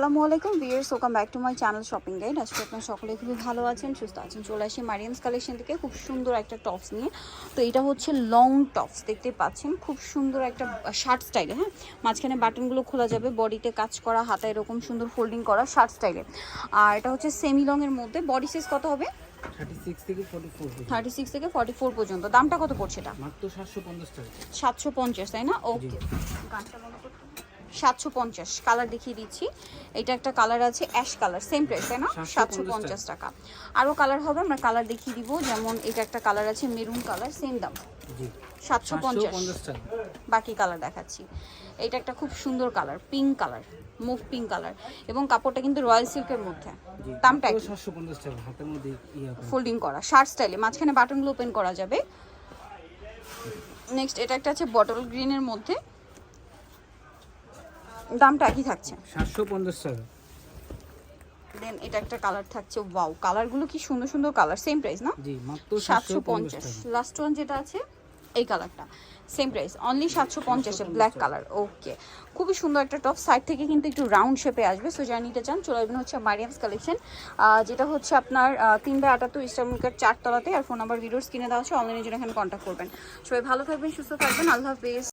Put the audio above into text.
আসসালামু আলাইকুম বিয়ার্স welcome back to my channel shopping guide আজকে আপনারা সকলে খুবই ভালো আছেন সুস্থ আছেন চলে আসি মারিয়ামস কালেকশন থেকে খুব সুন্দর একটা টপস নিয়ে। তো এটা হচ্ছে লং টপস দেখতে পাচ্ছেন খুব সুন্দর একটা শার্ট স্টাইলে হ্যাঁ? মাঝখানে বাটনগুলো খোলা যাবে বডিতে কাজ করা হাতা এরকম সুন্দর ফোল্ডিং করা শার্ট স্টাইলে আর এটা হচ্ছে সেমি লং এর মধ্যে বডি সাইজ কত হবে? থার্টি সিক্স থেকে ফোর্টি ফোর পর্যন্ত। দামটা কত পড়ছে এটা? মাত্র সাতশো পঞ্চাশ টাকা। সাতশো পঞ্চাশ তাই না? ওকে সাতশো পঞ্চাশ। কালার দেখিয়ে দিচ্ছি। এটা একটা কালার আছে অ্যাশ কালার সেম প্রাইস তাই না? সাতশো 750 পঞ্চাশ টাকা। আরও কালার হবে আমরা কালার দেখিয়ে দিব। যেমন এটা একটা কালার আছে মেরুন কালার সেম দাম। জি। সাতশো পঞ্চাশ। বাকি কালার দেখাচ্ছি। এটা একটা খুব সুন্দর colour pink colour mauve pink colour এবং কাপড়টা কিন্তু রয়্যাল সিল্কের মধ্যে। দামটা মধ্যে ইয়ে ফোল্ডিং করা শার্ট স্টাইলে মাঝখানে বাটনগুলো ওপেন করা যাবে। নেক্সট এটা একটা আছে বটল গ্রিনের মধ্যে। দামটা একই থাকছে। সাতশো পঞ্চাশ টাকা। দেন এটা একটা কালার থাকছে ওয়াও কালারগুলো কি সুন্দর সুন্দর কালার সেম প্রাইস না? জি মাত্র সাতশো পঞ্চাশ লাস্ট ওয়ান যেটা আছে এই কালারটা সেম প্রাইস অনলি সাতশো পঞ্চাশে ব্ল্যাক কালার ওকে খুবই সুন্দর একটা টপ সাইড থেকে কিন্তু একটু রাউন্ড শেপে আসবে সো যারা নিতে চান চলে আসবেন হচ্ছে মারিয়ামস কালেকশন যেটা হচ্ছে আপনার তিন বাই আটাত্তর ইস্টার্নকার চারতলাতে আর ফোন নাম্বার ভিডিওস কিনে দেওয়া আছে অনলাইনের জন্য এখানে কন্ট্যাক্ট করবেন। সবাই ভালো থাকবেন সুস্থ থাকবেন আল্লাহ হাফেজ।